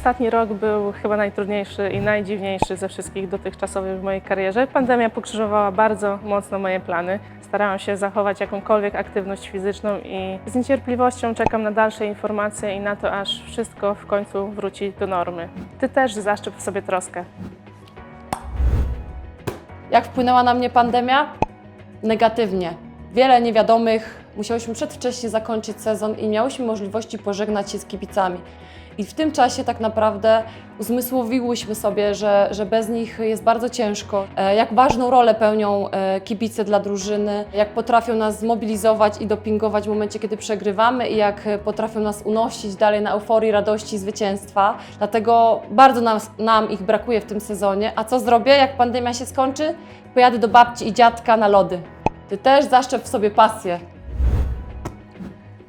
Ostatni rok był chyba najtrudniejszy i najdziwniejszy ze wszystkich dotychczasowych w mojej karierze. Pandemia pokrzyżowała bardzo mocno moje plany. Starałam się zachować jakąkolwiek aktywność fizyczną i z niecierpliwością czekam na dalsze informacje i na to, aż wszystko w końcu wróci do normy. Ty też zaszczep w sobie troskę. Jak wpłynęła na mnie pandemia? Negatywnie. Wiele niewiadomych, musiałyśmy przedwcześnie zakończyć sezon i miałyśmy możliwości pożegnać się z kibicami. I w tym czasie tak naprawdę uzmysłowiłyśmy sobie, że, że bez nich jest bardzo ciężko. E, Jak ważną rolę pełnią e, kibice dla drużyny, jak potrafią nas zmobilizować i dopingować w momencie, kiedy przegrywamy i jak potrafią nas unosić dalej na euforii, radości, zwycięstwa. Dlatego bardzo nam, nam ich brakuje w tym sezonie. A co zrobię, jak pandemia się skończy? Pojadę do babci i dziadka na lody. Ty też zaszczep w sobie pasję.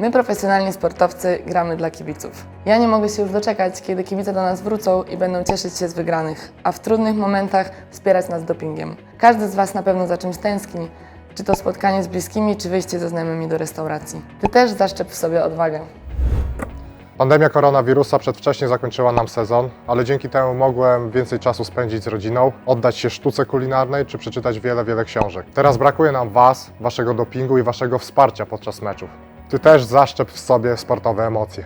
My, profesjonalni sportowcy, gramy dla kibiców. Ja nie mogę się już doczekać, kiedy kibice do nas wrócą i będą cieszyć się z wygranych, a w trudnych momentach wspierać nas dopingiem. Każdy z Was na pewno za czymś tęskni, czy to spotkanie z bliskimi, czy wyjście ze znajomymi do restauracji. Ty też zaszczep w sobie odwagę. Pandemia koronawirusa przedwcześnie zakończyła nam sezon, ale dzięki temu mogłem więcej czasu spędzić z rodziną, oddać się sztuce kulinarnej czy przeczytać wiele, wiele książek. Teraz brakuje nam Was, Waszego dopingu i Waszego wsparcia podczas meczów. Ty też zaszczep w sobie sportowe emocje.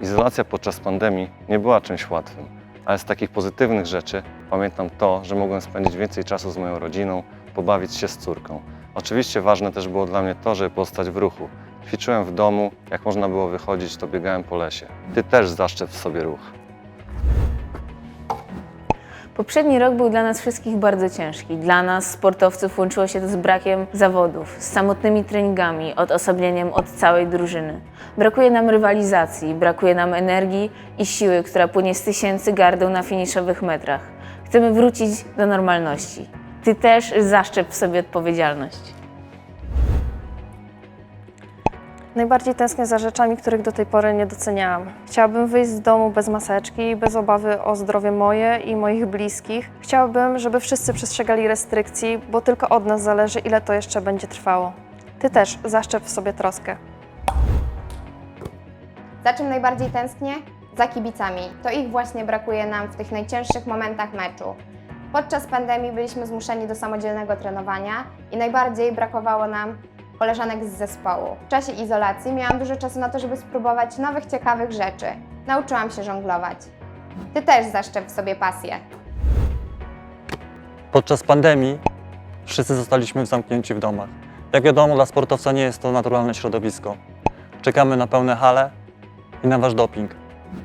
Izolacja podczas pandemii nie była czymś łatwym, ale z takich pozytywnych rzeczy pamiętam to, że mogłem spędzić więcej czasu z moją rodziną, pobawić się z córką. Oczywiście ważne też było dla mnie to, żeby pozostać w ruchu. Ćwiczyłem w domu, jak można było wychodzić, to biegałem po lesie. Ty też zaszczep w sobie ruch. Poprzedni rok był dla nas wszystkich bardzo ciężki. Dla nas, sportowców, łączyło się to z brakiem zawodów, z samotnymi treningami, odosobnieniem od całej drużyny. Brakuje nam rywalizacji, brakuje nam energii i siły, która płynie z tysięcy gardeł na finiszowych metrach. Chcemy wrócić do normalności. Ty też zaszczep w sobie odpowiedzialność. Najbardziej tęsknię za rzeczami, których do tej pory nie doceniałam. Chciałabym wyjść z domu bez maseczki, bez obawy o zdrowie moje i moich bliskich. Chciałabym, żeby wszyscy przestrzegali restrykcji, bo tylko od nas zależy, ile to jeszcze będzie trwało. Ty też zaszczep w sobie troskę. Za czym najbardziej tęsknię? Za kibicami. To ich właśnie brakuje nam w tych najcięższych momentach meczu. Podczas pandemii byliśmy zmuszeni do samodzielnego trenowania i najbardziej brakowało nam koleżanek z zespołu. W czasie izolacji miałam dużo czasu na to, żeby spróbować nowych, ciekawych rzeczy. Nauczyłam się żonglować. Ty też zaszczep w sobie pasję. Podczas pandemii wszyscy zostaliśmy zamknięci w domach. Jak wiadomo, dla sportowca nie jest to naturalne środowisko. Czekamy na pełne hale i na wasz doping.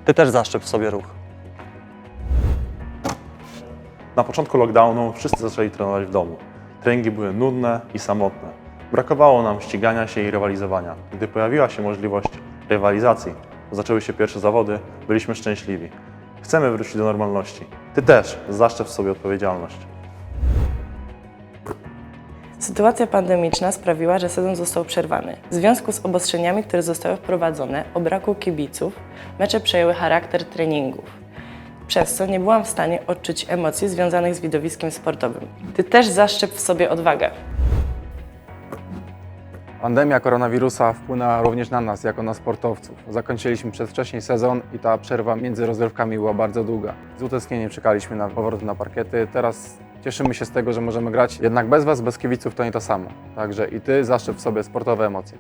Ty też zaszczep w sobie ruch. Na początku lockdownu wszyscy zaczęli trenować w domu. Treningi były nudne i samotne. Brakowało nam ścigania się i rywalizowania. Gdy pojawiła się możliwość rywalizacji, zaczęły się pierwsze zawody, byliśmy szczęśliwi. Chcemy wrócić do normalności. Ty też zaszczep sobie odpowiedzialność. Sytuacja pandemiczna sprawiła, że sezon został przerwany. W związku z obostrzeniami, które zostały wprowadzone o braku kibiców, mecze przejęły charakter treningów. Przez co nie byłam w stanie odczuć emocji związanych z widowiskiem sportowym. Ty też zaszczep w sobie odwagę. Pandemia koronawirusa wpłynęła również na nas, jako na sportowców. Zakończyliśmy przedwcześnie sezon i ta przerwa między rozgrywkami była bardzo długa. Z utęsknieniem czekaliśmy na powrót na parkiety. Teraz cieszymy się z tego, że możemy grać. Jednak bez Was, bez kibiców to nie to samo. Także i Ty zaszczep w sobie sportowe emocje.